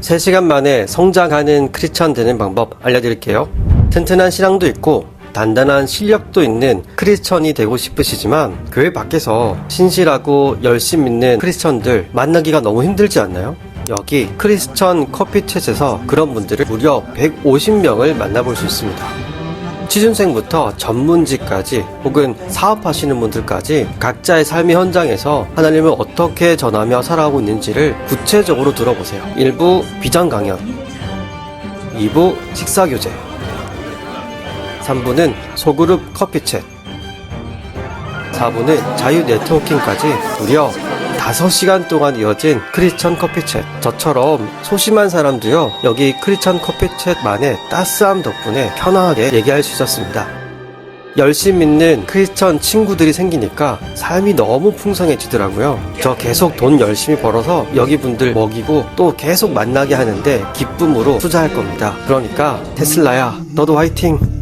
3시간 만에 성장하는 크리스천 되는 방법 알려드릴게요. 튼튼한 신앙도 있고 단단한 실력도 있는 크리스천이 되고 싶으시지만 교회 밖에서 신실하고 열심 믿는 크리스천들 만나기가 너무 힘들지 않나요? 여기 크리스천 커피챗에서 그런 분들을 무려 150명을 만나볼 수 있습니다. 취준생부터 전문직까지 혹은 사업하시는 분들까지 각자의 삶의 현장에서 하나님을 어떻게 전하며 살아가고 있는지를 구체적으로 들어보세요. 1부 비전 강연, 2부 식사 교제, 3부는 소그룹 커피챗, 4부는 자유 네트워킹까지 무려 5시간 동안 이어진 크리스천 커피챗. 저처럼 소심한 사람도요, 여기 크리스천 커피챗만의 따스함 덕분에 편안하게 얘기할 수 있었습니다. 열심히 믿는 크리스천 친구들이 생기니까 삶이 너무 풍성해지더라고요. 저 계속 돈 열심히 벌어서 여기 분들 먹이고 또 계속 만나게 하는데 기쁨으로 투자할 겁니다. 그러니까 테슬라야, 너도 화이팅!